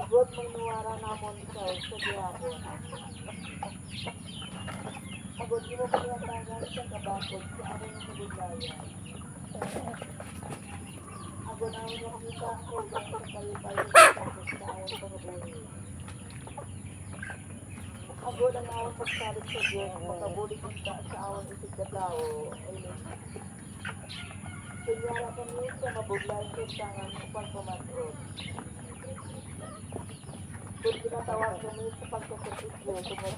Agod may nuwara namon sa sa gihapon. Agod mo tagal sa kabakod sa amin sa bugaya. Agod na yung makita ko sa kayo-kayo sa awon sa kabuhi. Agod ang pagsalit sa Diyos, pagkabulit kita sa awon isig. Amen. Kunyara kami sa mabuglay sa tangan ng pagpamatod. Kung tinatawag kami sa pagkakasityo sa mga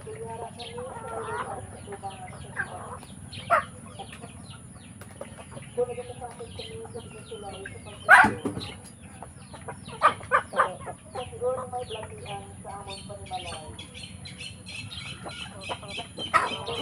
Kunyara kami sa kailangan sa tubangan sa iba. Kung nagkakasakit kami sa pagkasulay sa pagkakasityo. Sa siguro may blatian sa amon panimalay. Sa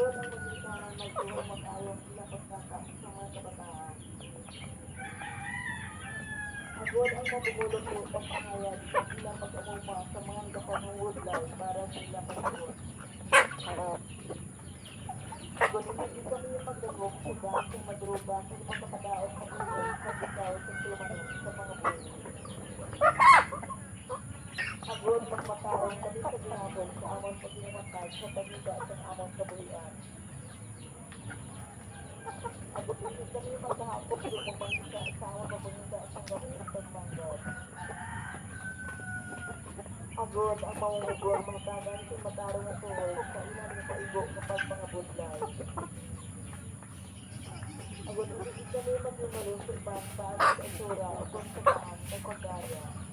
Agod ang magkakaroon magtuwa sila mga ang mabumulot po ang pangayad sa ilang pag-umuma sa mga kapang woodline para sa ilang pag-umuma. Agod hindi kami yung pagdagok sa gas ng madruba sa mga makadaos sa ilang sa bitaw sa tumanong sa mga buhay. Agod magmataon kami sa ginabon sa amon pag-inamatay sa pagida at ang amon kabuhian. Agod hindi kami magkahapok yung pagpangisa sa amon pagpangisa at ang gawin ng pagmanggod. Agod ang mamumugol mga tagan sa matarong na tuhoy sa ilang na paigo ng pagpangabudlay. Agod hindi kami maglumarin sa ibang paano sa isura o kung saan o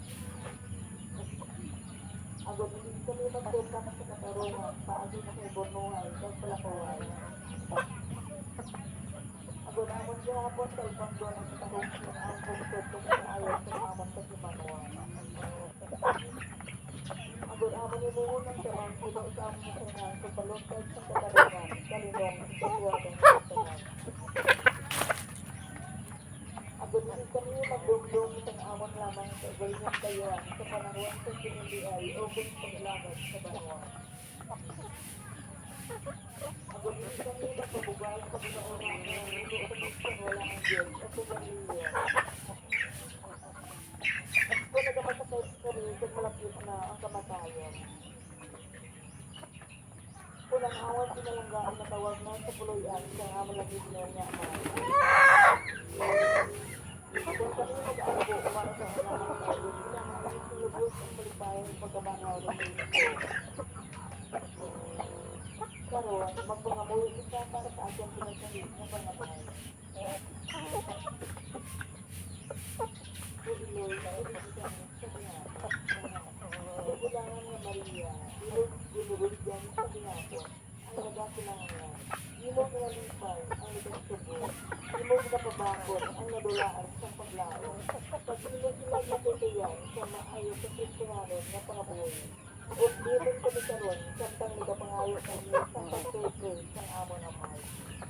kagaya. Agad hindi kami magpunta sa katarungan, paagi na kay Bonuhay, sa Palakaway. Agad amon siya hapon sa ibang doon ang katarungan ng ang bungsod kung ayaw sa amon sa Simanuan. Agad amon yung muhon ng talang sila sa amon sa tanan sa paluntad sa katarungan, kalinong sa tuwagang sa tanan. Agad hindi kami magdumdum sa amon lamang sa ganyan kaya sa panahon sa sinundiay o kung paglagat sa banwa. Agad hindi kami magpabugal sa pinaunan ng sa gusto wala ang Diyos at pumaliya. At kung nagkapasakit kami sa malapit na ang kamatayan. Unang awan sinalanggaan na tawag na sa puloyan sa amon lagit na niya kung kami mag-aago para sa halaman ng Diyos, kailangan kami sulubos ang malipayang pagkabanaw ng Diyos. Karoon, magpangamuhi kita para sa ating pinagsalit na na kanya. Tugulangan nga Maria, ilog gulugod yan sa kinapon. Ang nagakilangan niya. Ilog na lipay, ang nagasubo. Ilog na pabakot, ang nadulaan sa paglao. Pag ilog sila natutayan sa maayo sa Kristiyano na. At dito kami karon, samtang nagapangayo kami sa pagtutoy sa amon amay.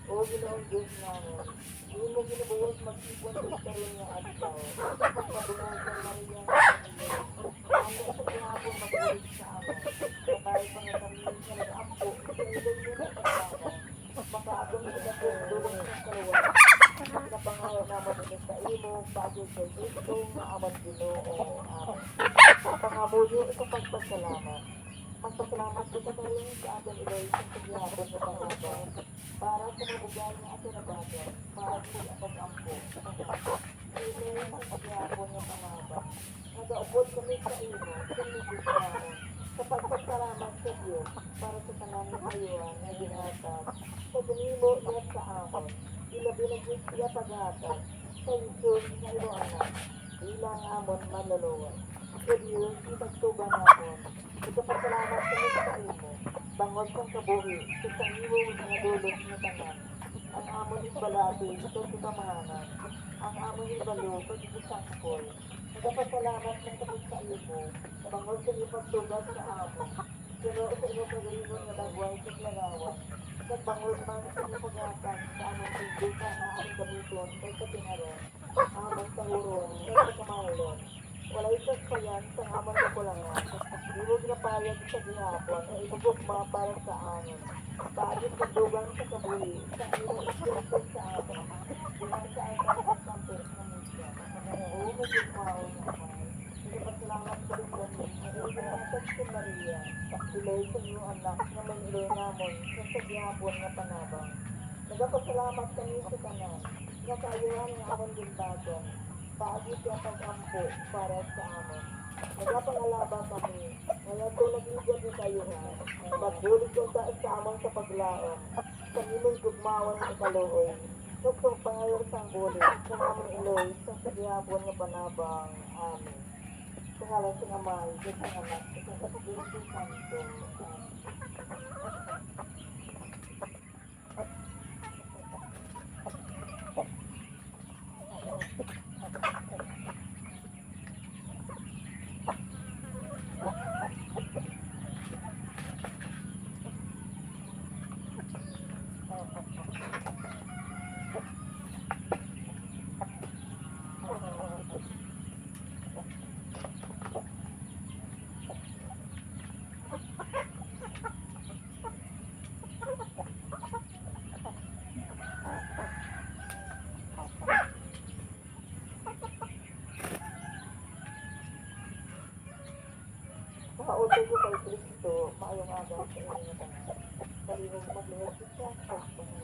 O ginoong Diyos namin, hindi mo ginubuhos mag-ipon sa karon niya at tao. Pagpabuhos ng Maria ng Panginoon. Ano sa pinapon mag-ulit sa amon. Kapay pa nga kami sa nag-ampo, sa ilog niya sa pagkama. Makaagong sila po dulong sa kaluwa. Napangayo naman ulit sa imo, bago sa Kristo, na amon ginoo. Amen. Pangabuyo ito pagpasalamat. Magpasalamat ko sa kayo sa ating ilay sa pagyapon sa pangabang para sa mabugal na ating nabada para sa atong ampo. Ilay sa pagyapon ng pangabang. Nagaupod kami sa imo, sa libusan, sa pagpasalamat sa Diyos para sa tanang na kayuan na ginatag. Sa ginimo niya sa amon, na paghatag sa Isus na ilo anak. Ilang amon manluluwa. Sa Diyos, itagtugan namin. Ito pasalamat kami sa imo. Bango bangod kang kabuhi, sa sangiwo nga dulot nga tanan. Ang amo ni balati, ito sa kamahanan. Ang amo ni balo, pagiging sangkol. Nagpasalamat ng tapos sa iyo mo, sa bangod sa iyong pagtugas sa amo. Pero sa iyong pagalingon nga dagway sa klarawan. Sa bangod man sa iyong pagatan, sa among hindi ka na ang gamiton, kay sa tinaron, among sa hurong, kay sa kamalon. Wala isang sayan sa among kakulangan. Iwag na payag sa gihapon, ay ibugok mga para sa amin. Paagit sa dugang sa kabuhi, sa iyong espiritu sa amin. Diyan sa akin ang sampir na misya. Oo, magigmao naman. Sa Maria. Silay sa iyong anak na may sa sa gihapon na panabang. Nagpasalamat kami sa kanan. Nga kaayuhan ng amon ginbaton. Paagit siya pag-ampo para sa amin. Nagpapalaba kami. Ngayon ko nag-igad ni kayo ha. Magbulig ko sa sa amang sa paglaon. Sa imong gugmawan ng kaluoy. Sa itong pangayon sa bulig. Sa amang iloy. Sa sagihapon nga panabang. Amen. Sa ngalan sa namay. Sa sa anak. Sa sa Espiritu Santo. Amen. Makautay ko kay Kristo, maayong agaw sa inyo na tanan. Kalingong maglihok siya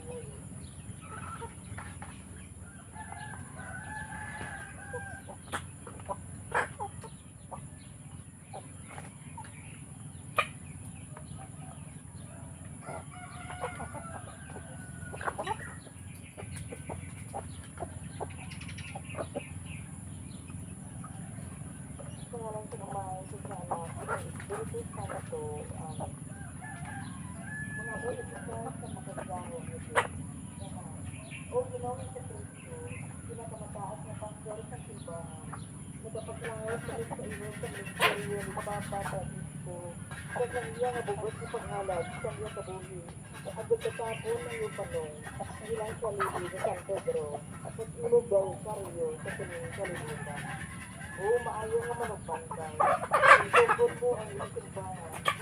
sa pangalan. Pangalan sa kamay, sa anak, sa Espiritu Santo. Amen. Mga ulit sa sa magandang ng Diyos. Amen. O Ginoong sa Kristo, pinakamataas na panggal sa simbahan. Nagpapaglangaw sa sa iyo sa ministeryo ni Papa Francisco. Sa kanya nga bugos sa panghalad sa iyo kabuhi. Agad katapon ng iyong panong. Ilang sa lili ni San Pedro. At ilog daw sa Rio sa tuning kalimutan. Oo, maayo nga managpantay. Itugod mo ang iyong simbahan.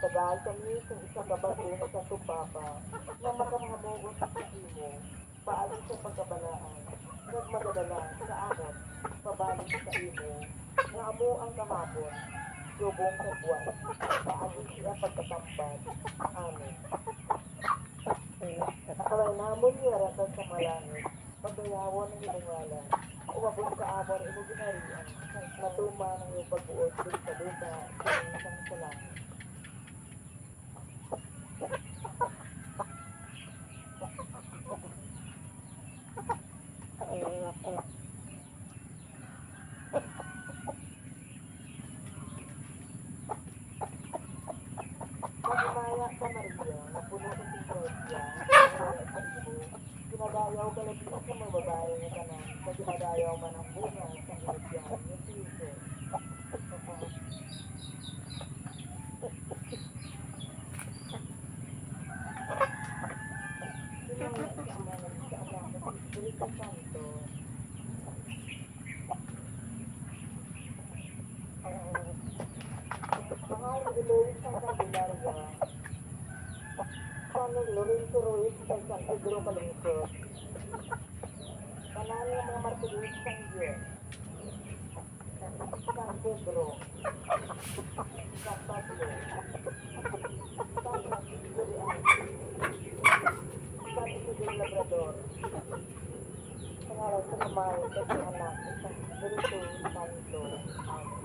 Tagal sa isang kabato na sa tupapa na makamhamogon sa mo, paalis sa pagkabalaan, nagmadadala sa amon, pabalik sa imo, nga amo ang kamapon, lubong sa buwan, paalis siya pagkatampad. Amen. Kaway namon niya ratan sa malangit, pagdayawon ng ilingalan, umabot sa amon imo ginarian, matuma ng iyong pagbuod sa lupa, sa isang sa langit. Pagmaya sa Maria, na puno sa Sigresya, Ginadayaw ka labi sa mga babae na kanan, sa ginadayaw man ang bunga sa Igresya, yung Jesus. Sinaya sa Ama ng sa Anak ng Espiritu Santo. Mga Iloy sa Candelaria, San Lorenzo Ruiz sa San Pedro Calungsod. Kanan ng mga Martiris San Diego. San Pedro. San Pablo. kumain kasi anak, isang bruto, santo, ano.